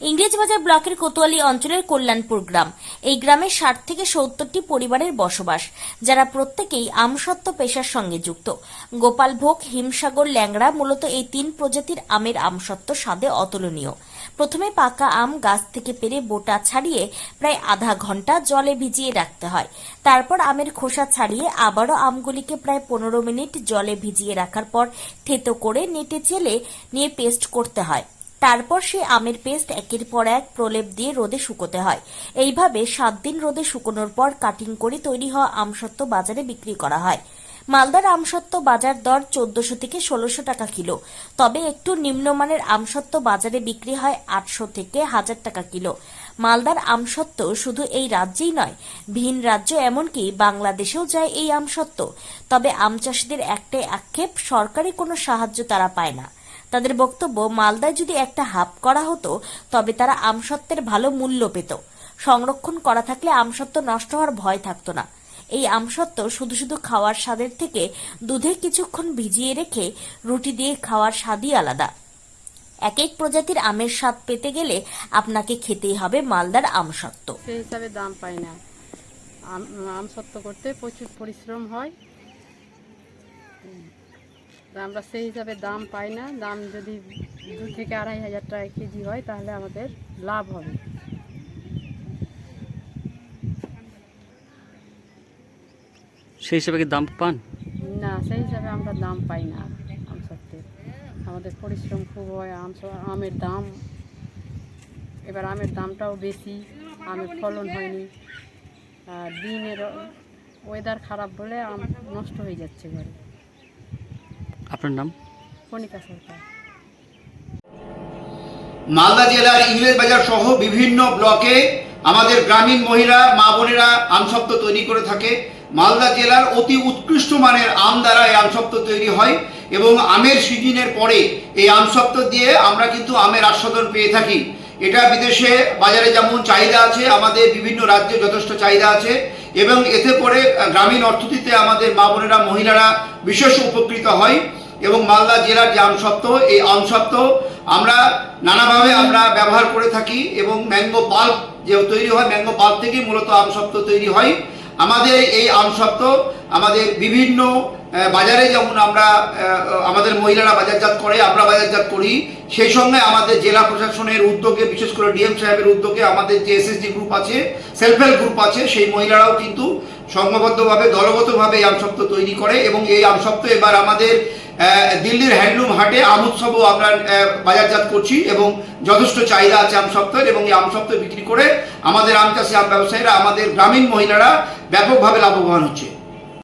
ইংরেজবাজার ব্লকের কোতোয়ালি অঞ্চলের কল্যাণপুর গ্রাম। এই গ্রামে ষাট থেকে সত্তরটি পরিবারের বসবাস, যারা প্রত্যেকেই আমসত্ত্ব পেশার সঙ্গে যুক্ত। গোপালভোগ হিমসাগর, ল্যাংড়া মূলত এই তিন প্রজাতির আমের আমসত্ত্ব স্বাদে অতুলনীয়। প্রথমে পাকা আম গাছ থেকে পেরে বোটা ছাড়িয়ে প্রায় আধা ঘণ্টা জলে ভিজিয়ে রাখতে হয়। তারপর আমের খোসা ছাড়িয়ে আবারও আমগুলিকে প্রায় পনেরো মিনিট জলে ভিজিয়ে রাখার পর থেতো করে নেটে চেলে নিয়ে পেস্ট করতে হয়। তারপর সেই আমের পেস্ট একের পর এক প্রলেপ দিয়ে রোদে শুকোতে হয়। এইভাবে সাত দিন রোদে শুকোনোর পর কাটিং করে তৈরি হওয়া আমসত্ত্ব বাজারে বিক্রি করা হয়। মালদার আমসত্ত্ব বাজার দর চোদ্দশো থেকে ষোলোশো টাকা কিলো। তবে একটু নিম্নমানের আমসত্ত্ব বাজারে বিক্রি হয় আটশো থেকে হাজার টাকা কিলো। মালদার আমসত্ত্ব শুধু এই রাজ্যেই নয়, ভিন রাজ্য এমনকি বাংলাদেশেও যায় এই আমসত্ত্ব। তবে আম চাষিদের একটাই আক্ষেপ, সরকারি কোনো সাহায্য তারা পায় না। তাদের বক্তব্য মালদায় যদি একটা হাব করা হতো, তবে তারা আমসত্ত্বের ভালো মূল্য পেত। সংরক্ষণ করা থাকলে আমসত্ত্ব নষ্ট হওয়ার ভয় থাকতো না। এই আমসত্ত্ব শুধু শুধু খাওয়ার স্বাদের থেকে দুধে কিছুক্ষণ ভিজিয়ে রেখে রুটি দিয়ে খাওয়ার স্বাদই আলাদা। এক এক প্রজাতির আমের স্বাদ পেতে গেলে আপনাকে খেতেই হবে মালদার আমসত্ত্ব। সেই হিসাবে দাম পাই না। আম আম করতে প্রচুর পরিশ্রম হয়। আমরা সেই হিসাবে দাম পাই না। দাম যদি দু থেকে আড়াই হাজার টাকা কেজি হয় তাহলে আমাদের লাভ হবে। সেই হিসাবে কি দাম পান? না সেই হিসাবে আমরা দাম পাই না আম সত্ত্বের আমাদের পরিশ্রম খুব হয় আম আমের দাম। এবার আমের দামটাও বেশি আমের ফলন হয়নি। আর দিনের ওয়েদার খারাপ বলে আম নষ্ট হয়ে যাচ্ছে ঘরে। আপনার নাম? কণিকা সরকার। মালদা জেলার ইংরেজবাজার সহ বিভিন্ন ব্লকে আমাদের গ্রামীণ মহিলা মা বোনেরা আমসত্ত্ব তৈরি করে থাকে। মালদা জেলার অতি উৎকৃষ্ট মানের আম দ্বারা এই আমসত্ত্ব তৈরি হয় এবং আমের সিজনের পরে এই আমসত্ত্ব দিয়ে আমরা কিন্তু আমের আস্বাদন পেয়ে থাকি। এটা বিদেশে বাজারে যেমন চাহিদা আছে আমাদের বিভিন্ন রাজ্যে যথেষ্ট চাহিদা আছে এবং এতে করে গ্রামীণ অর্থনীতিতে আমাদের মা বোনেরা মহিলারা বিশেষ উপকৃত হয়। এবং মালদা জেলার যে আমসত্ত্ব এই আমসত্ত্ব আমরা নানাভাবে আমরা ব্যবহার করে থাকি এবং ম্যাঙ্গো পাল্প যে তৈরি হয় ম্যাঙ্গো পাল্প থেকেই মূলত আমসত্ত্ব তৈরি হয়। আমাদের এই আমসত্ত্ব আমাদের বিভিন্ন বাজারে যেমন আমরা আমাদের মহিলারা বাজারজাত করে আমরা বাজারজাত করি সেই সঙ্গে আমাদের জেলা প্রশাসনের উদ্যোগে বিশেষ করে ডিএম সাহেবের উদ্যোগে আমাদের যে এসএসজি গ্রুপ আছে সেলফ হেল্প গ্রুপ আছে সেই মহিলারাও কিন্তু সংঘবদ্ধভাবে দলগতভাবে এই আমসত্ত্ব তৈরি করে এবং এই আমসত্ত্ব এবার আমাদের দিল্লির হ্যান্ডলুম হাটে আম উৎসবও আমরা বাজারজাত করছি এবং যথেষ্ট চাহিদা আছে আম সপ্তাহের এবং এই আম সপ্তাহ বিক্রি করে আমাদের আম চাষি, আম ব্যবসায়ীরা, আমাদের গ্রামীণ মহিলারা ব্যাপকভাবে লাভবান হচ্ছে।